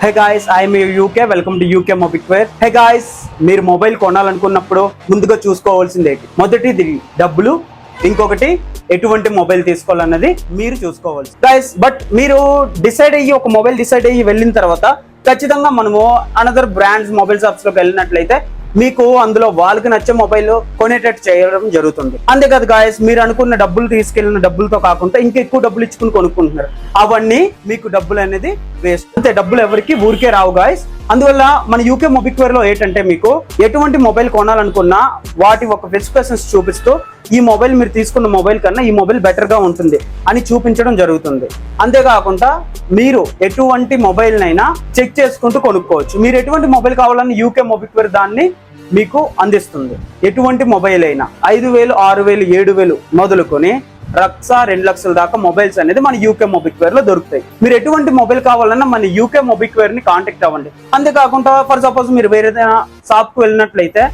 Hey guys I'm UK welcome to UK mobile where hey guys మీరు mobile కొనాలనుకున్నప్పుడు ముందుగా చూసుకోవాల్సింది ఏంటి? మొదటిది డబ్బులు ఇంకొకటి ఎటువంటి మొబైల్ తీసుకోవాలన్నది మీరు చూసుకోవాలి గాయస్ బట్ మీరు డిసైడ్ అయ్యి ఒక మొబైల్ డిసైడ్ అయ్యి వెళ్ళిన తర్వాత ఖచ్చితంగా మనము అనదర్ బ్రాండ్స్ మొబైల్ షాప్స్లోకి వెళ్ళినట్లయితే మీకు అందులో వాళ్ళకి నచ్చే మొబైల్ కొనేటట్టు చేయడం జరుగుతుంది. అంతేకాదు గాయస్ మీరు అనుకున్న డబ్బులు తీసుకెళ్ళిన డబ్బులతో కాకుండా ఇంకా ఎక్కువ డబ్బులు ఇచ్చుకుని కొనుక్కుంటున్నారు. అవన్నీ మీకు డబ్బులు అనేది వేస్ట్ అంతే డబ్బులు ఎవరికి ఊరికే రావు గాయస్ అందువల్ల మన యూకే మొబిక్వేర్లో ఏంటంటే మీకు ఎటువంటి మొబైల్ కొనాలనుకున్నా వాటి ఒక స్పెసిఫికేషన్స్ చూపిస్తూ ఈ మొబైల్ మీరు తీసుకున్న మొబైల్ కన్నా ఈ మొబైల్ బెటర్గా ఉంటుంది అని చూపించడం జరుగుతుంది. అంతేకాకుండా మీరు ఎటువంటి మొబైల్ నైనా చెక్ చేసుకుంటూ కొనుక్కోవచ్చు. మీరు ఎటువంటి మొబైల్ కావాలని యూకే మొబిక్వేర్ దాన్ని మీకు అందిస్తుంది. ఎటువంటి మొబైల్ అయినా ఐదు వేలు ఆరు వేలు ఏడు వేలు మొదలుకొని లక్ష రెండు లక్షల దాకా మొబైల్స్ అనేది మన యూకే మొబిక్వేర్లో దొరుకుతాయి. మీరు ఎటువంటి మొబైల్ కావాలన్నా మన యూకే మొబిక్వేర్ని కాంటాక్ట్ అవ్వండి. అంతేకాకుండా ఫర్ సపోజ్ మీరు వేరే షాప్కు వెళ్ళినట్లయితే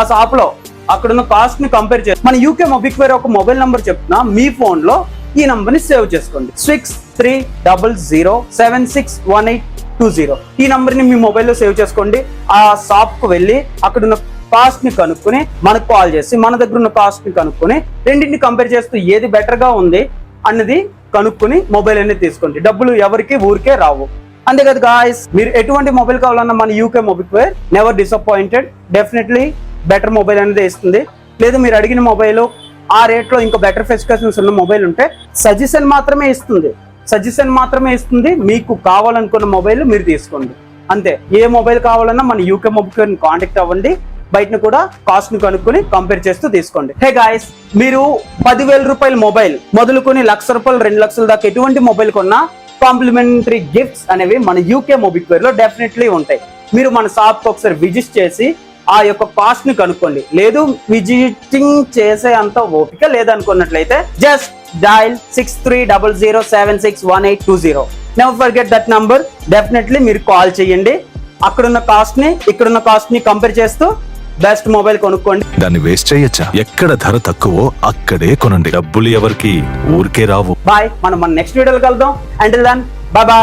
ఆ షాప్లో అక్కడున్న కాస్ట్ని కంపేర్ చేసి మన యూకే మొబిక్వేర్ ఒక మొబైల్ నంబర్ చెప్తున్నా మీ ఫోన్లో ఈ నంబర్ని సేవ్ చేసుకోండి. Six three double zero seven six one eight two zero. ఈ నంబర్ని మీ మొబైల్లో సేవ్ చేసుకోండి. ఆ షాప్కు వెళ్ళి అక్కడ ఉన్న కాస్ట్ని కనుక్కొని మనకు కాల్ చేసి మన దగ్గర ఉన్న కాస్ట్ని కనుక్కొని రెండింటిని కంపేర్ చేస్తూ ఏది బెటర్గా ఉంది అన్నది కనుక్కొని మొబైల్ అనేది తీసుకోండి. డబ్బులు ఎవరికి ఊరికే రావు. అంతేకాదు గాయస్ మీరు ఎటువంటి మొబైల్ కావాలన్నా మన UK mobile where never disappointed definitely better mobile అనేది ఇస్తుంది. లేదు మీరు అడిగిన మొబైల్ ఆ రేట్లో ఇంకా బెటర్ స్పెసిఫికేషన్స్ ఉన్న మొబైల్ ఉంటే సజెషన్ మాత్రమే ఇస్తుంది. సజెషన్ మాత్రమే ఇస్తుంది. మీకు కావాలనుకున్న మొబైల్ మీరు తీసుకోండి. అంతే. ఏ మొబైల్ కావాలన్నా మన యూకే మొబైల్ కాంటాక్ట్ అవ్వండి. బయటను కూడా కాస్ట్ను కనుక్కొని కంపేర్ చేస్తూ తీసుకోండి. హే గాయస్ మీరు పదివేల రూపాయల మొబైల్ మొదలుకొని లక్ష రూపాయలు రెండు లక్షల దాకా ఎటువంటి మొబైల్ కొన్నా కాంప్లిమెంటరీ గిఫ్ట్స్ అనేవి మన యూకే మొబిక్వేర్లో డెఫినెట్లీ ఉంటాయి. మీరు మన షాప్ ఒకసారి విజిట్ చేసి ఆ యొక్క కాస్ట్ని కనుక్కోండి. లేదు విజిటింగ్ చేసే అంత ఓపిక లేదనుకున్నట్లయితే just dial six three double zero seven six one eight two zero never forget that number definitely మీరు కాల్ చేయండి. అక్కడున్న కాస్ట్ని ఇక్కడున్న కాస్ట్ని కంపేర్ చేస్తూ బెస్ట్ మొబైల్ కొనుక్కోండి. దాన్ని వేస్ట్ చేయొచ్చా? ఎక్కడ ధర తక్కువో అక్కడే కొనండి. డబ్బులు ఎవరికి? ఊరికే రావు. బాయ్ మనం మన నెక్స్ట్ వీడియోలో కలుద్దాం. Until then bye bye